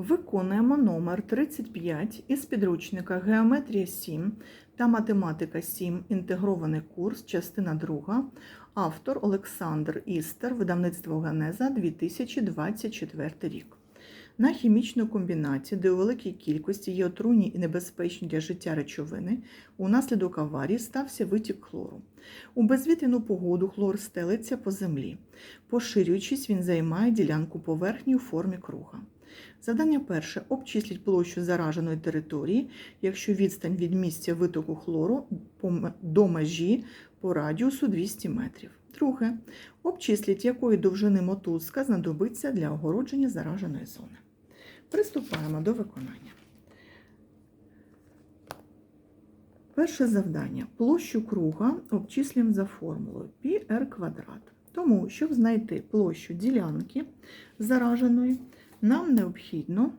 Виконуємо номер 35 із підручника Геометрія 7 та Математика 7. Інтегрований курс, частина 2. Автор Олександр Істер, видавництво Генеза 2024 рік. На хімічну комбінацію, де у великій кількості є отруйні і небезпечні для життя речовини, унаслідок аварії стався витік хлору. У безвітряну погоду хлор стелиться по землі. Поширюючись, він займає ділянку поверхні у формі круга. Завдання перше. Обчисліть площу зараженої території, якщо відстань від місця витоку хлору до межі по радіусу 200 метрів. Друге. Обчисліть, якої довжини мотузка знадобиться для огородження зараженої зони. Приступаємо до виконання. Перше завдання. Площу круга обчислюємо за формулою πr квадрат. Тому, щоб знайти площу ділянки зараженої, нам необхідно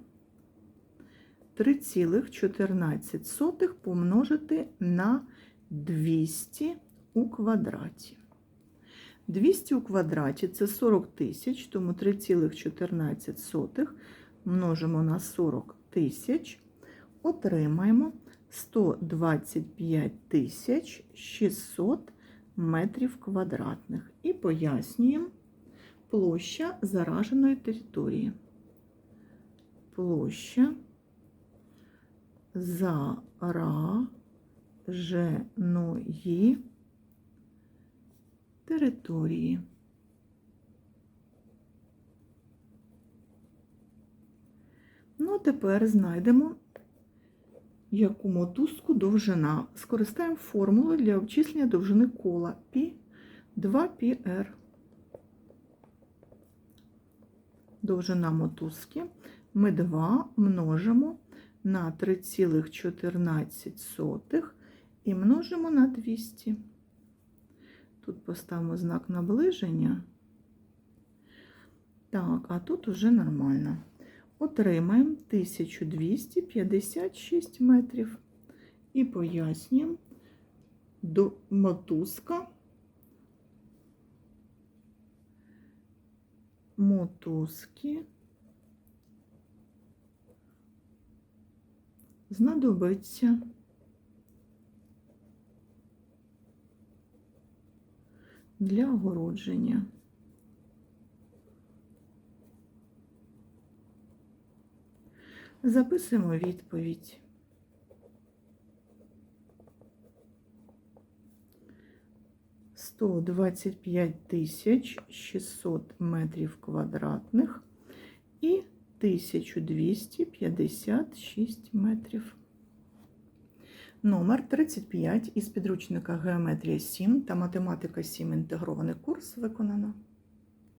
3,14 помножити на 200 у квадраті. 200 у квадраті це 40 тисяч, тому 3,14 множимо на 40 тисяч, отримаємо 125 тисяч 600 метрів квадратних. І пояснюємо площа зараженої території. Площа зараженої території. Ну, тепер знайдемо, яку мотузку довжина. Скористаємо формулою для обчислення довжини кола π 2πr. Довжина мотузки ми 2 множимо на 3,14 і множимо на 200. Тут поставимо знак наближення. Так, а тут уже нормально. Отримаємо 1256 метрів. І пояснюємо до мотузка. Мотузки знадобиться для огородження. Записуємо відповідь. Сто двадцять п'ять тисяч шістсот метрів квадратних і 1256 метрів. Номер 35 із підручника Геометрія 7 та Математика 7 інтегрований курс виконано.